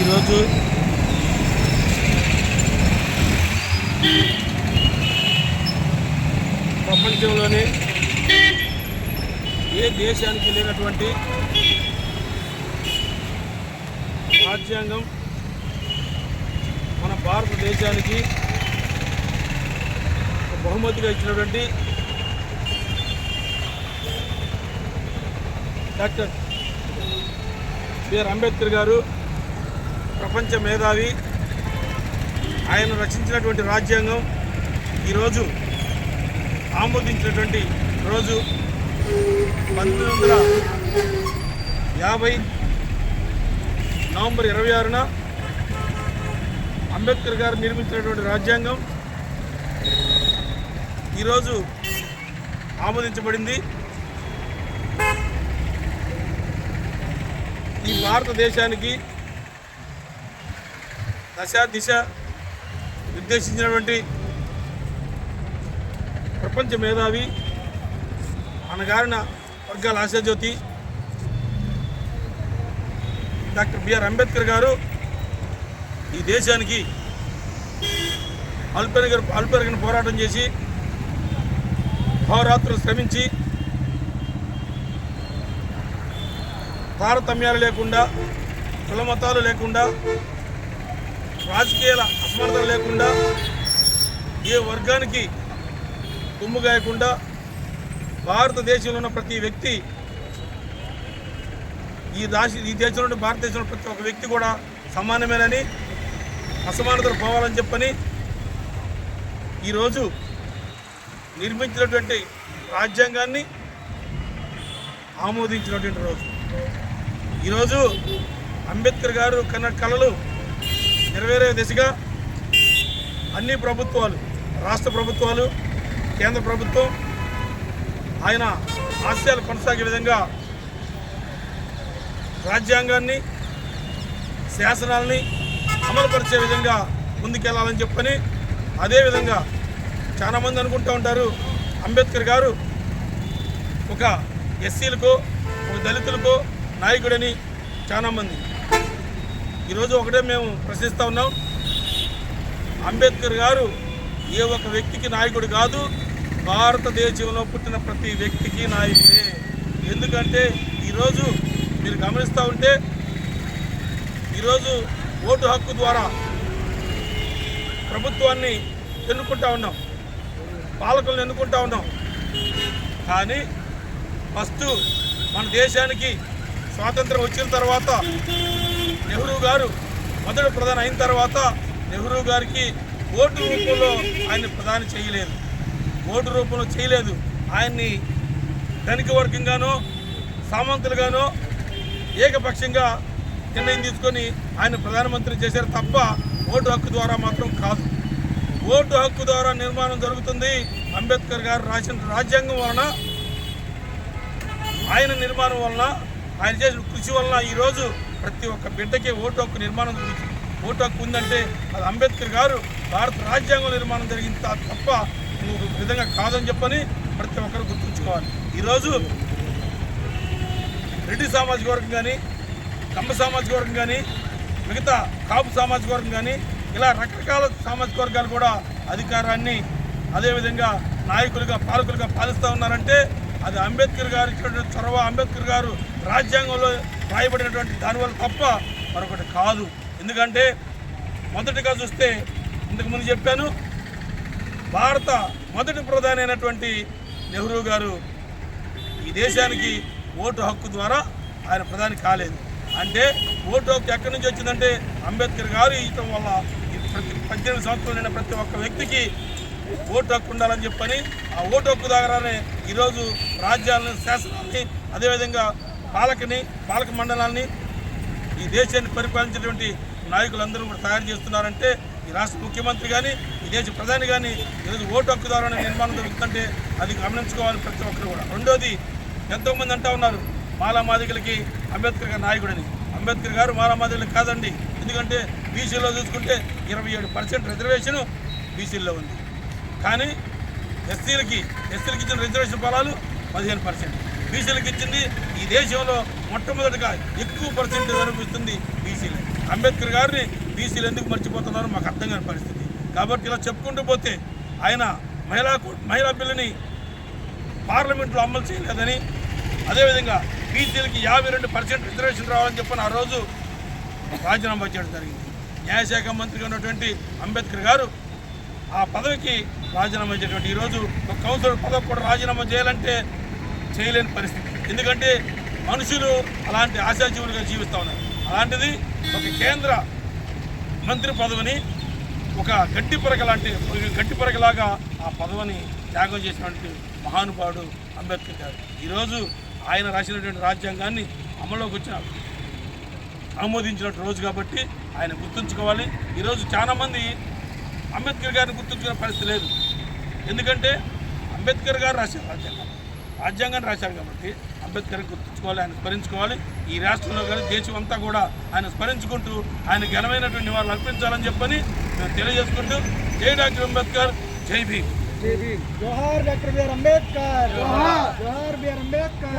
ఈరోజు ప్రపంచంలోనే ఏ దేశానికి లేనటువంటి రాజ్యాంగం మన భారతదేశానికి బహుమతిగా ఇచ్చినటువంటి డాక్టర్ బిఆర్ అంబేద్కర్ గారు ప్రపంచ మేధావి. ఆయన రచించినటువంటి రాజ్యాంగం ఈరోజు ఆమోదించినటువంటి రోజు పంతొమ్మిది వందల యాభై నవంబర్ ఇరవై ఆరున అంబేద్కర్ గారు నిర్మించినటువంటి రాజ్యాంగం ఈరోజు ఆమోదించబడింది. ఈ భారతదేశానికి దశ దిశ నిర్దేశించినటువంటి ప్రపంచ మేధావి అనగారిన వర్గాల ఆశాజ్యోతి డాక్టర్ బిఆర్ అంబేద్కర్ గారు ఈ దేశానికి అల్పెరగ అల్పెరగని పోరాటం చేసి హోరాత్రులు శ్రమించి తారతమ్యాలు లేకుండా కులమతాలు లేకుండా రాజకీయాల అసమానత లేకుండా ఏ వర్గానికి కొమ్ము గాయకుండా భారతదేశంలో ఉన్న ప్రతి వ్యక్తి ఈ రాశి ఈ దేశంలో భారతదేశంలో ప్రతి ఒక్క వ్యక్తి కూడా సమానమేనని అసమానతలు పోవాలని చెప్పని ఈరోజు నిర్మించినటువంటి రాజ్యాంగాన్ని ఆమోదించినటువంటి రోజు. ఈరోజు అంబేద్కర్ గారు కన్న కళలు నెరవేరే దిశగా అన్ని ప్రభుత్వాలు రాష్ట్ర ప్రభుత్వాలు కేంద్ర ప్రభుత్వం ఆయన ఆశయాలు కొనసాగే విధంగా రాజ్యాంగాన్ని శాసనాల్ని అమలుపరిచే విధంగా ముందుకెళ్ళాలని చెప్పని అదేవిధంగా చాలామంది అనుకుంటూ ఉంటారు. అంబేద్కర్ గారు ఒక ఎస్సీలకో ఒక దళితులకో నాయకుడని చాలామంది. ఈరోజు ఒకటే మేము ప్రశ్నిస్తూ ఉన్నాం. అంబేద్కర్ గారు ఏ ఒక వ్యక్తికి నాయకుడు కాదు భారతదేశంలో పుట్టిన ప్రతి వ్యక్తికి నాయకుడే. ఎందుకంటే ఈరోజు మీరు గమనిస్తూ ఉంటే ఈరోజు ఓటు హక్కు ద్వారా ప్రభుత్వాన్ని ఎన్నుకుంటా ఉన్నాం. పాలకులను ఎన్నుకుంటా ఉన్నాం. కానీ ఫస్ట్ మన దేశానికి స్వాతంత్రం వచ్చిన తర్వాత నెహ్రూ గారు మొదటి ప్రధాని అయిన తర్వాత నెహ్రూ గారికి ఓటు రూపంలో ఆయన ప్రధాని చేయలేదు. ఓటు రూపంలో చేయలేదు. ఆయన్ని ధనిక వర్గంగానో సామంతులుగానో ఏకపక్షంగా నిర్ణయం తీసుకొని ఆయన ప్రధానమంత్రి చేశారు తప్ప ఓటు హక్కు ద్వారా మాత్రం కాదు. ఓటు హక్కు ద్వారా నిర్మాణం జరుగుతుంది. అంబేద్కర్ గారు రాసిన రాజ్యాంగం వలన ఆయన నిర్మాణం వలన ఆయన చేసిన కృషి వలన ఈరోజు ప్రతి ఒక్క బిడ్డకే ఓటు హక్కు నిర్మాణం జరుగుతుంది ఓటు హక్కు ఉందంటే అది అంబేద్కర్ గారు భారత రాజ్యాంగం నిర్మాణం జరిగింది తప్ప ఇంకొక విధంగా కాదని చెప్పని ప్రతి ఒక్కరు గుర్తుంచుకోవాలి. ఈరోజు రెడ్డి సామాజిక వర్గం కానీ కమ్మ సామాజిక వర్గం కానీ మిగతా కాపు సామాజిక వర్గం కానీ ఇలా రకరకాల సామాజిక వర్గాలు కూడా అధికారాన్ని అదేవిధంగా నాయకులుగా పాలకులుగా పాలిస్తూ ఉన్నారంటే అది అంబేద్కర్ గారు ఇచ్చినటువంటి చొరవ అంబేద్కర్ గారు రాజ్యాంగంలో రాయబడినటువంటి దానివల్ల తప్ప మరొకటి కాదు. ఎందుకంటే మొదటిగా చూస్తే ఇంతకుముందు చెప్పాను భారత మొదటి ప్రధాని అయినటువంటి నెహ్రూ గారు ఈ దేశానికి ఓటు హక్కు ద్వారా ఆయన ప్రధాని కాలేదు. అంటే ఓటు హక్కు ఎక్కడి నుంచి వచ్చిందంటే అంబేద్కర్ గారు ఇవ్వటం వల్ల ప్రతి పద్దెనిమిది సంవత్సరాలు ప్రతి ఒక్క వ్యక్తికి ఓటు హక్కు ఉండాలని చెప్పని ఆ ఓటు హక్కు దగ్గరనే ఈరోజు రాజ్యాలను శాసనాన్ని అదేవిధంగా పాలకని పాలక మండలాన్ని ఈ దేశాన్ని పరిపాలించినటువంటి నాయకులందరూ కూడా తయారు చేస్తున్నారంటే ఈ రాష్ట్ర ముఖ్యమంత్రి కానీ ఈ దేశ ప్రధాని కానీ ఈరోజు ఓటు హక్కుదారు నిర్మాణం జరుగుతుందంటే అది గమనించుకోవాలి ప్రతి ఒక్కరు కూడా. రెండోది ఎంతోమంది అంటా ఉన్నారు మాలామాదికలకి అంబేద్కర్ గారి నాయకుడని. అంబేద్కర్ గారు మాలామాదికలకు కాదండి. ఎందుకంటే బీసీలో చూసుకుంటే ఇరవై ఏడు పర్సెంట్ రిజర్వేషన్ బీసీల్లో ఉంది. కానీ ఎస్సీలకి ఎస్సీలకి ఇచ్చిన రిజర్వేషన్ ఫలాలు పదిహేను పర్సెంట్. బీసీలకు ఇచ్చింది. ఈ దేశంలో మొట్టమొదటిగా ఎక్కువ పర్సెంట్ కనిపిస్తుంది బీసీలే. అంబేద్కర్ గారిని బీసీలు ఎందుకు మర్చిపోతున్నారో మాకు అర్థం కాని పరిస్థితి. కాబట్టి ఇలా చెప్పుకుంటూ పోతే ఆయన మహిళా మహిళా బిల్లుని పార్లమెంట్లో అమలు చేయలేదని అదేవిధంగా బీసీలకి యాభై రెండు పర్సెంట్ రిజర్వేషన్ రావాలని చెప్పని ఆ రోజు రాజీనామా చేయడం జరిగింది. న్యాయశాఖ మంత్రిగా ఉన్నటువంటి అంబేద్కర్ గారు ఆ పదవికి రాజీనామా చేసేటువంటి ఈరోజు ఒక కౌన్సిలర్ పదవి కూడా రాజీనామా చేయాలంటే చేయలేని పరిస్థితి. ఎందుకంటే మనుషులు అలాంటి ఆశాజీవులుగా జీవిస్తూ ఉన్నారు. అలాంటిది ఒక కేంద్ర మంత్రి పదవిని ఒక గట్టి పరక లాంటి గట్టి పరకలాగా ఆ పదవిని త్యాగం చేసినటువంటి మహానుభావుడు అంబేద్కర్ గారు. ఈరోజు ఆయన రాసినటువంటి రాజ్యాంగాన్ని అమల్లోకి వచ్చిన ఆమోదించిన రోజు కాబట్టి ఆయన గుర్తుంచుకోవాలి. ఈరోజు చాలామంది అంబేద్కర్ గారిని గుర్తుంచుకునే పరిస్థితి లేదు. ఎందుకంటే అంబేద్కర్ గారు రాశారు రాజ్యాంగం. రాజ్యాంగాన్ని రాశారు కాబట్టి అంబేద్కర్ గుర్తుంచుకోవాలి ఆయన స్మరించుకోవాలి. ఈ రాష్ట్రంలో కానీ దేశం అంతా కూడా ఆయన స్మరించుకుంటూ ఆయన ఘనమైనటువంటి నివాళులు అర్పించాలని చెప్పని మేము తెలియజేసుకుంటూ జై డాక్టర్ అంబేద్కర్ జై భీమ్. జోహార్ డాక్టర్ బిఆర్ అంబేద్కర్. జోహార్. బిఆర్ అంబేద్కర్.